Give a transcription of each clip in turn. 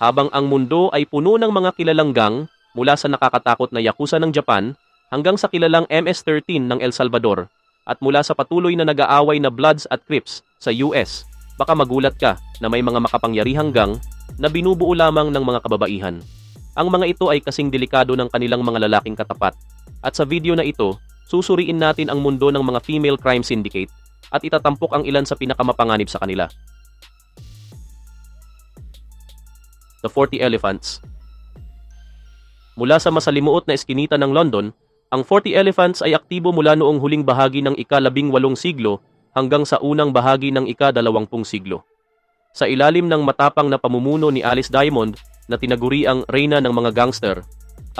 habang ang mundo ay puno ng mga kilalang gang mula sa nakakatakot na Yakuza ng Japan hanggang sa kilalang MS-13 ng El Salvador at mula sa patuloy na nag-aaway na Bloods at Crips sa US, baka magulat ka na may mga makapangyarihang gang na binubuo lamang ng mga kababaihan. Ang mga ito ay kasing delikado ng kanilang mga lalaking katapat. At sa video na ito, susuriin natin ang mundo ng mga female crime syndicate at itatampok ang ilan sa pinakamapanganib sa kanila. The 40 Elephants Mula sa masalimuot na eskinita ng London, ang 40 Elephants ay aktibo mula noong huling bahagi ng ika-labing walong siglo hanggang sa unang bahagi ng ika-dalawampung siglo. Sa ilalim ng matapang na pamumuno ni Alice Diamond na tinaguri ang reyna ng mga gangster,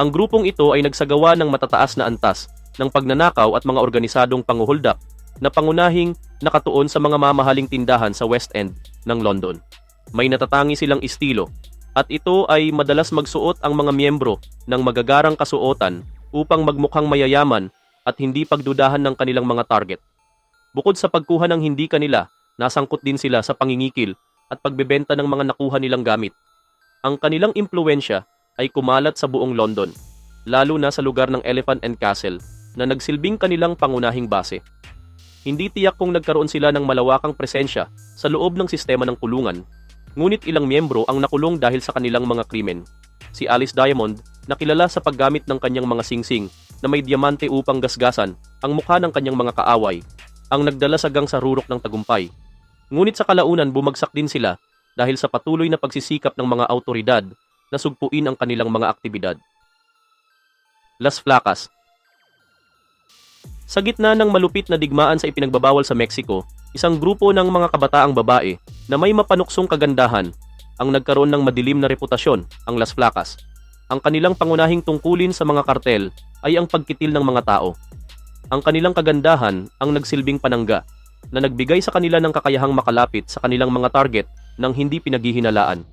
ang grupong ito ay nagsagawa ng matataas na antas ng pagnanakaw at mga organisadong panguhuldak na pangunahing nakatuon sa mga mamahaling tindahan sa West End ng London. May natatangi silang estilo at ito ay madalas magsuot ang mga miyembro ng magagarang kasuotan upang magmukhang mayayaman at hindi pagdudahan ng kanilang mga target. Bukod sa pagkuha ng hindi kanila, nasangkot din sila sa pangingikil at pagbebenta ng mga nakuha nilang gamit. Ang kanilang impluensya ay kumalat sa buong London, lalo na sa lugar ng Elephant and Castle na nagsilbing kanilang pangunahing base. Hindi tiyak kung nagkaroon sila ng malawakang presensya sa loob ng sistema ng kulungan Ngunit ilang miyembro ang nakulong dahil sa kanilang mga krimen. Si Alice Diamond, nakilala sa paggamit ng kanyang mga singsing na may diamante upang gasgasan ang mukha ng kanyang mga kaaway, ang nagdala sagang sa rurok ng tagumpay. Ngunit sa kalaunan bumagsak din sila dahil sa patuloy na pagsisikap ng mga autoridad na sugpuin ang kanilang mga aktibidad. Las Flacas Sa gitna ng malupit na digmaan sa ipinagbabawal sa Mexico, isang grupo ng mga kabataang babae na may mapanuksong kagandahan ang nagkaroon ng madilim na reputasyon, ang Las Flacas. Ang kanilang pangunahing tungkulin sa mga kartel ay ang pagkitil ng mga tao. Ang kanilang kagandahan ang nagsilbing panangga na nagbigay sa kanila ng kakayahang makalapit sa kanilang mga target nang hindi pinaghihinalaan.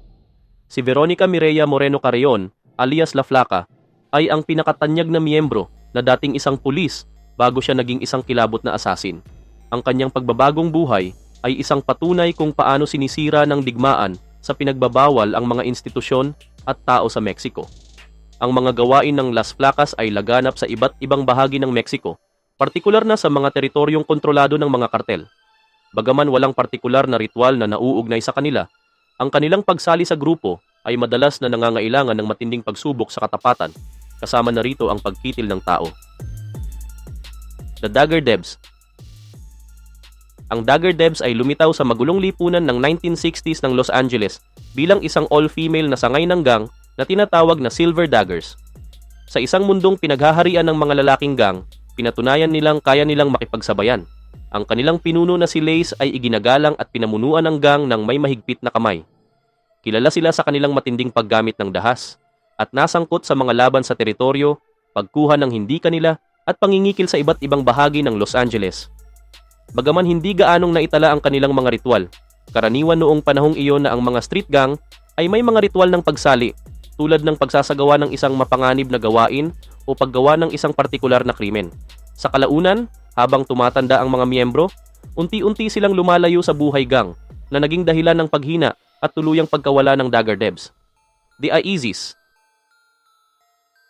Si Veronica Mireya Moreno Carreon, alias La Flaca, ay ang pinakatanyag na miyembro na dating isang pulis bago siya naging isang kilabot na asasin. Ang kanyang pagbabagong buhay ay isang patunay kung paano sinisira ng digmaan sa pinagbabawal ang mga institusyon at tao sa Mexico. Ang mga gawain ng Las Placas ay laganap sa iba't ibang bahagi ng Mexico, partikular na sa mga teritoryong kontrolado ng mga kartel. Bagaman walang partikular na ritual na nauugnay sa kanila, ang kanilang pagsali sa grupo ay madalas na nangangailangan ng matinding pagsubok sa katapatan, kasama na rito ang pagkitil ng tao. The Dagger Debs ang Dagger Devs ay lumitaw sa magulong lipunan ng 1960s ng Los Angeles bilang isang all-female na sangay ng gang na tinatawag na Silver Daggers. Sa isang mundong pinaghaharian ng mga lalaking gang, pinatunayan nilang kaya nilang makipagsabayan. Ang kanilang pinuno na si Lace ay iginagalang at pinamunuan ng gang ng may mahigpit na kamay. Kilala sila sa kanilang matinding paggamit ng dahas at nasangkot sa mga laban sa teritoryo, pagkuha ng hindi kanila at pangingikil sa iba't ibang bahagi ng Los Angeles. Bagaman hindi gaanong naitala ang kanilang mga ritual, karaniwan noong panahong iyon na ang mga street gang ay may mga ritual ng pagsali tulad ng pagsasagawa ng isang mapanganib na gawain o paggawa ng isang partikular na krimen. Sa kalaunan, habang tumatanda ang mga miyembro, unti-unti silang lumalayo sa buhay gang na naging dahilan ng paghina at tuluyang pagkawala ng Dagger Devs. The Aizis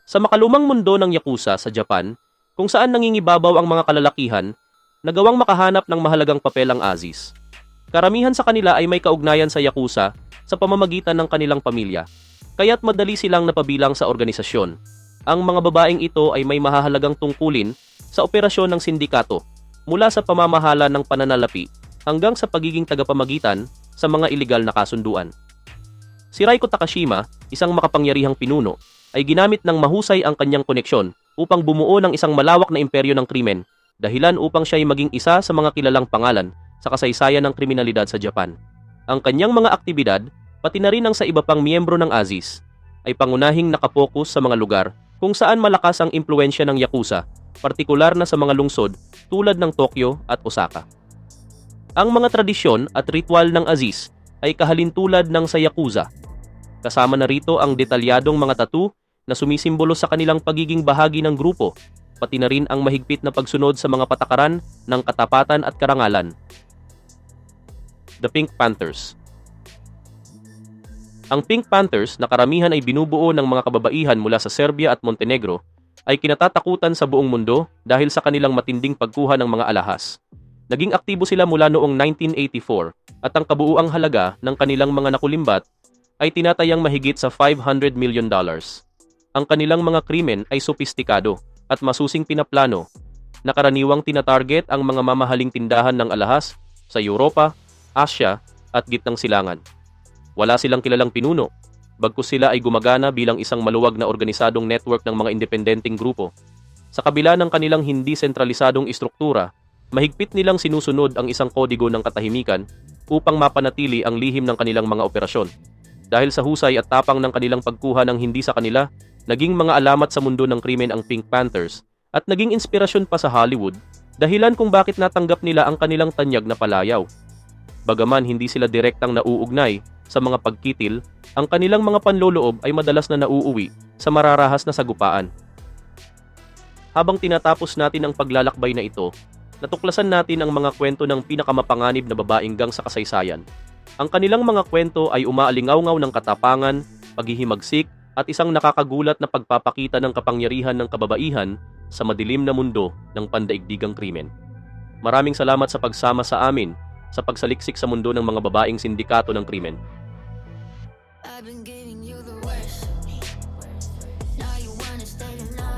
Sa makalumang mundo ng Yakuza sa Japan, kung saan nangingibabaw ang mga kalalakihan, nagawang makahanap ng mahalagang papel ang Aziz. Karamihan sa kanila ay may kaugnayan sa Yakuza sa pamamagitan ng kanilang pamilya, kaya't madali silang napabilang sa organisasyon. Ang mga babaeng ito ay may mahahalagang tungkulin sa operasyon ng sindikato mula sa pamamahala ng pananalapi hanggang sa pagiging tagapamagitan sa mga ilegal na kasunduan. Si Raiko Takashima, isang makapangyarihang pinuno, ay ginamit ng mahusay ang kanyang koneksyon upang bumuo ng isang malawak na imperyo ng krimen dahilan upang siya ay maging isa sa mga kilalang pangalan sa kasaysayan ng kriminalidad sa Japan. Ang kanyang mga aktibidad, pati na rin ang sa iba pang miyembro ng Aziz, ay pangunahing nakapokus sa mga lugar kung saan malakas ang impluensya ng Yakuza, partikular na sa mga lungsod tulad ng Tokyo at Osaka. Ang mga tradisyon at ritual ng Aziz ay kahalintulad ng sa Yakuza. Kasama na rito ang detalyadong mga tattoo na sumisimbolo sa kanilang pagiging bahagi ng grupo pati na rin ang mahigpit na pagsunod sa mga patakaran ng katapatan at karangalan. The Pink Panthers Ang Pink Panthers na karamihan ay binubuo ng mga kababaihan mula sa Serbia at Montenegro ay kinatatakutan sa buong mundo dahil sa kanilang matinding pagkuha ng mga alahas. Naging aktibo sila mula noong 1984 at ang kabuuang halaga ng kanilang mga nakulimbat ay tinatayang mahigit sa 500 million dollars. Ang kanilang mga krimen ay sopistikado at masusing pinaplano na karaniwang tinatarget ang mga mamahaling tindahan ng alahas sa Europa, Asya at gitnang silangan. Wala silang kilalang pinuno, bagkus sila ay gumagana bilang isang maluwag na organisadong network ng mga independenteng grupo. Sa kabila ng kanilang hindi sentralisadong istruktura, mahigpit nilang sinusunod ang isang kodigo ng katahimikan upang mapanatili ang lihim ng kanilang mga operasyon. Dahil sa husay at tapang ng kanilang pagkuha ng hindi sa kanila, naging mga alamat sa mundo ng krimen ang Pink Panthers at naging inspirasyon pa sa Hollywood dahilan kung bakit natanggap nila ang kanilang tanyag na palayaw. Bagaman hindi sila direktang nauugnay sa mga pagkitil, ang kanilang mga panloloob ay madalas na nauuwi sa mararahas na sagupaan. Habang tinatapos natin ang paglalakbay na ito, natuklasan natin ang mga kwento ng pinakamapanganib na babaeng gang sa kasaysayan. Ang kanilang mga kwento ay umaalingaw ng katapangan, paghihimagsik, at isang nakakagulat na pagpapakita ng kapangyarihan ng kababaihan sa madilim na mundo ng pandaigdigang krimen. Maraming salamat sa pagsama sa amin sa pagsaliksik sa mundo ng mga babaeng sindikato ng krimen. I've been giving you the worst. Now you wanna stay alive.